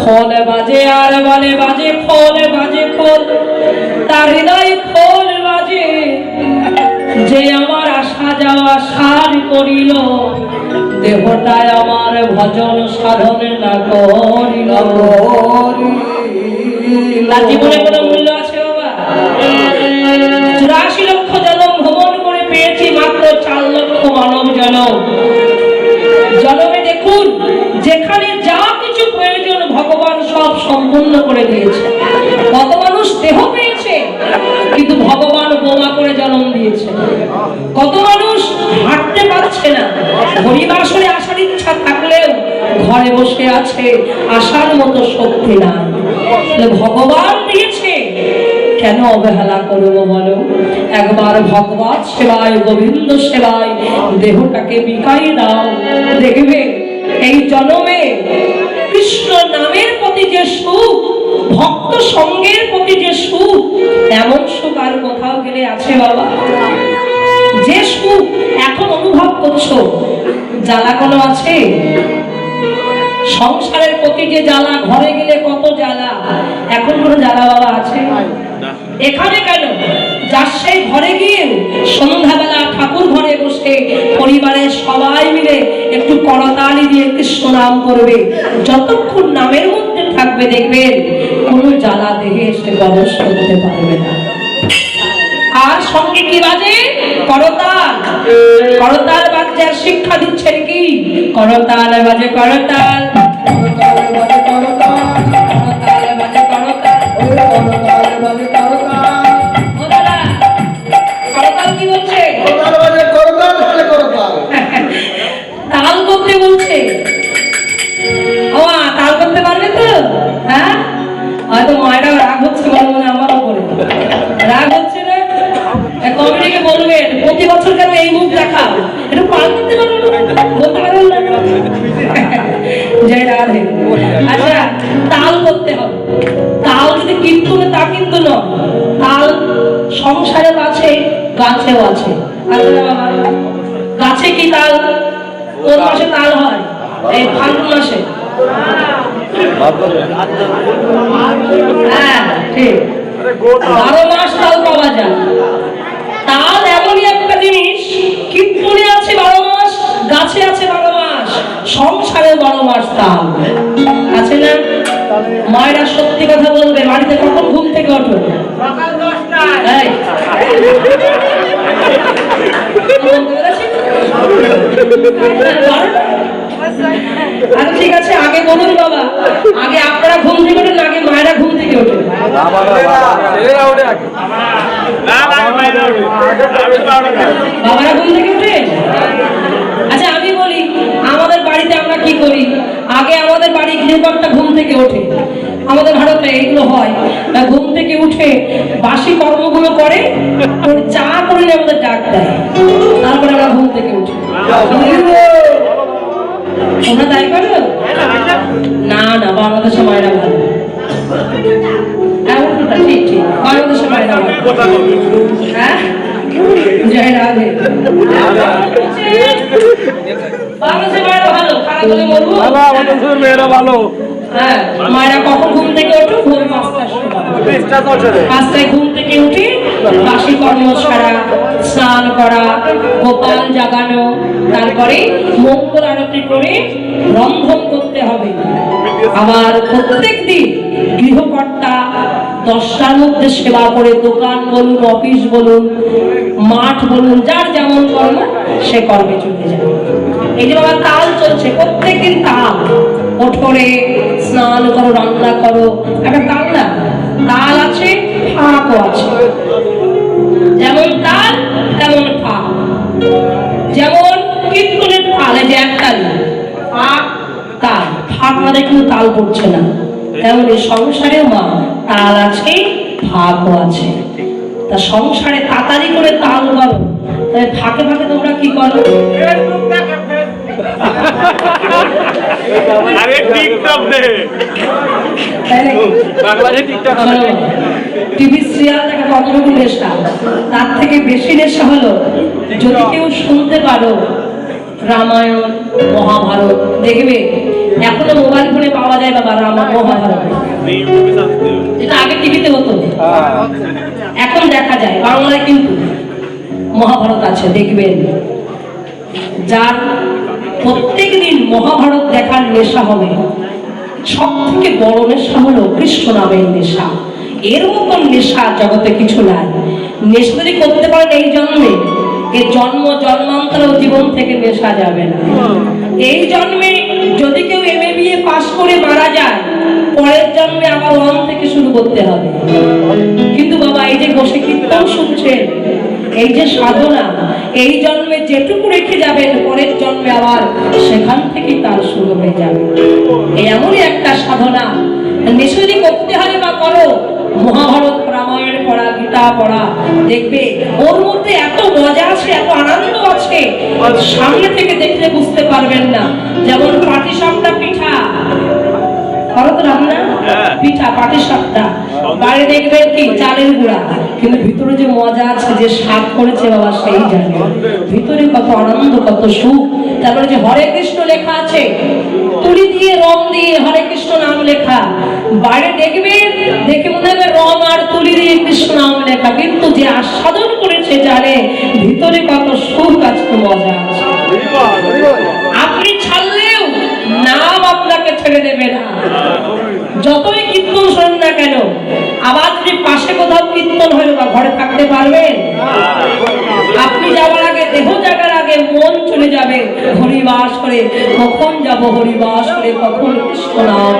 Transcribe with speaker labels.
Speaker 1: খোল বাজে আর বলে বাজে, খোল বাজে, খোল। তার হৃদয় খোল বাজে। যে আমার আসা যাওয়া সার করিল, দেহটায় আমার ভজন সাধন না করিল। জীবনে কোনো মূল্য আছে চুরাশি লক্ষ জনম ভ্রমণ করে পেয়েছি, মাত্র চার লক্ষ মানব জনম। জনমে যেখানে যা কিছু প্রয়োজন ভগবান সব সম্পূর্ণ করে দিয়েছে। কত মানুষ দেহ পেয়েছে, কিন্তু ভগবান বোমা করে জন্ম দিয়েছে। কত মানুষ হাঁটতে পারছে না হরিবাসরে আসার ইচ্ছা থাকলেও ঘরে বসে আছে, আসার মতো শক্তি না ভগবান দিয়েছে, কেন অবহেলা করব বলো? একবার ভগবান সেবায়, গোবিন্দ সেবায়, দেহটাকে বিকাই দাও, দেখবে এই জন্মে কৃষ্ণ নামের প্রতি যে সুখ ভক্ত সঙ্গের প্রতি যে সুখ এমন সুখ আর কোথাও গেলে আছে বাবা। যে সুখ এখন অনুভব করছ জ্বালা কোনো আছে? সংসারের প্রতি যে জ্বালা ঘরে গেলে কত জ্বালা এখন কোনো জ্বালা বাবা আছে? এখানে কেন? যার সেই ঘরে সন্ধ্যাবেলা ঠাকুর ঘরে বসে পরিবারের সবাই মিলে একটু করতালি দিয়ে কৃষ্ণ নাম করবে। যতক্ষণ নামের মধ্যে থাকবে দেখবেন, কোনো জ্বালা দেহে প্রবেশ করতে পারবে না। আর সঙ্গে কি বাজে? করতাল। করতাল বাচ্চার শিক্ষা দিচ্ছেন কি? করতাল বাজে, করতাল। বলতে পারো না জয় রাধে আচ্ছা তাল করতে হবে। তাল যদি কীর্তনে তা কিন্তু নয় তাল সংসারেও আছে গাছেও আছে আছে না বাবা গাছে কি তাল কোন মাসে তাল হয় এই ফাল্গুন মাসে হ্যাঁ ঠিক বারো মাস তাল পাওয়া যায়। মায়েরা সত্যি কথা বলবে বাড়িতে কখন ঘুম থেকে ওঠো আচ্ছা ঠিক আছে আগে বলুন বাবা। আগে আপনারা ঘুম থেকে ওঠেন আগে মায়েরা ঘুম থেকে ওঠেন। বাবারা ঘুম থেকে ওঠে আচ্ছা আমি বলি আমরা কি করি আগে আমাদের বাড়ি গৃহকর্তা ঘুম থেকে ওঠে। আমাদের ভারতে এগুলো হয়। ঘুম থেকে উঠে বাসি কর্মগুলো করে চা করে আমাদের ডাক দেয়। তারপরে আমরা ঘুম থেকে উঠি। তোমরা তাই করো না না, বাংলাদেশের মায়েরা ভালো। হ্যাঁ ঠিক ঠিক। মেয়েরা ভালো। হ্যাঁ মায়েরা কখন ঘুম থেকে ওঠো? ভোর পাঁচটার সময়। পাঁচটায় ঘুম থেকে উঠে বাসি কর্ম সারা স্নান করা গোপাল জাগানো তারপরে মঙ্গল আরতি করে রন্ধন করতে হবে। আবার প্রত্যেক দিন গৃহকর্তা দশটার মধ্যে সেবা করে দোকান বলুন অফিস বলুন মাঠ বলুন যার যেমন কর্ম সে কর্মে চলে যাবে এই যে বাবা, তাল চলছে প্রত্যেক প্রত্যেকদিন তাল ওঠরে স্নান করো, রান্না করো। একটা তাল না তাল আছে, ফাঁকও আছে। যেমন তাল, তেমন ফাঁক। যেমন কীর্তনের তাল যে একতাল ফাঁক, তাল। ফাঁক মানে কিন্তু তাল পড়ছে না। তেমন এই সংসারে মা, তাল আছে, ফাঁকও আছে। তা সংসারে তাড়াতাড়ি করে তাল করো তাহলে ফাঁকে ফাঁকে তোমরা কি করো?
Speaker 2: আরে টিকটক দে। বাংলাদেশে টিকটক
Speaker 1: টিভি সিরিয়াল দেখা কতটুকু নেশা তার থেকে বেশি নেশা হলো যদি কেউ শুনতে পারো রামায়ণ মহাভারত দেখবে এখনও মোবাইল ফোনে পাওয়া যায় বাবা রাম মহাভারত। যেটা আগে টিভিতে হতো। এখন দেখা যায় বাংলায় কিন্তু মহাভারত আছে দেখবেন। যার প্রত্যেক দিন মহাভারত দেখার নেশা হবে। সব থেকে বড় নেশা হলো কৃষ্ণ নামের নেশা। এর মতন নেশা জগতে কিছু নাই। নেশা করতে পারেন এই জন্মে, এ জন্ম জন্মান্তরেও জীবন থেকে নেশা যাবে না। এই জন্মে যদি কেউ এম এ বিএ পাশ করে মারা যায়, পরের জন্মে আবার ওয়ান থেকে শুরু করতে হবে। কিন্তু বাবা, এই যে বসে কীর্তন শুনছেন, এই যে সাধনা, এই জন্মে যেটুকু রেখে যাবেন পরের জন্মে আবার সেখান থেকে তার শুরু হয়ে যাবে। এমনই একটা সাধনা। নিশ্চয়ই করতে হয় বা করো, মহাভারত রামায়ণ পড়া, গীতা পড়া, দেখবে ওর মধ্যে এত মজা আছে, এত আনন্দ আছে, সামনে থেকে দেখলে বুঝতে পারবেন না। যেমন পাটিসাপটা পিঠা। করো তো রান্না। পিঠা পাটি সাপটা। বাইরে দেখবেন কি, চালের গুঁড়া। কিন্তু ভিতরে যে মজা আছে, যে শাক করেছে বাবা, সেই জানে। ভিতরে কত আনন্দ, কত সুখ। তারপরে যে হরে কৃষ্ণ লেখা আছে, তুলি দিয়ে রং দিয়ে হরে কৃষ্ণ নাম লেখা। বাইরে দেখবেন, দেখে মনে হবে রং আর তুলি দিয়ে কৃষ্ণ নাম লেখা। কিন্তু যে আস্বাদন করেছে জানে ভিতরে কত সুখ আছে মজা আছে। কেন আবার যদি পাশে কোথাও কীর্তন হইল বা ঘরে থাকতে পারবেন। আপনি যাওয়ার আগে দেহ জাগার আগে মন চলে যাবে হরিবাস করে। কখন যাব হরিবাস করে? কখন কৃষ্ণ নাম।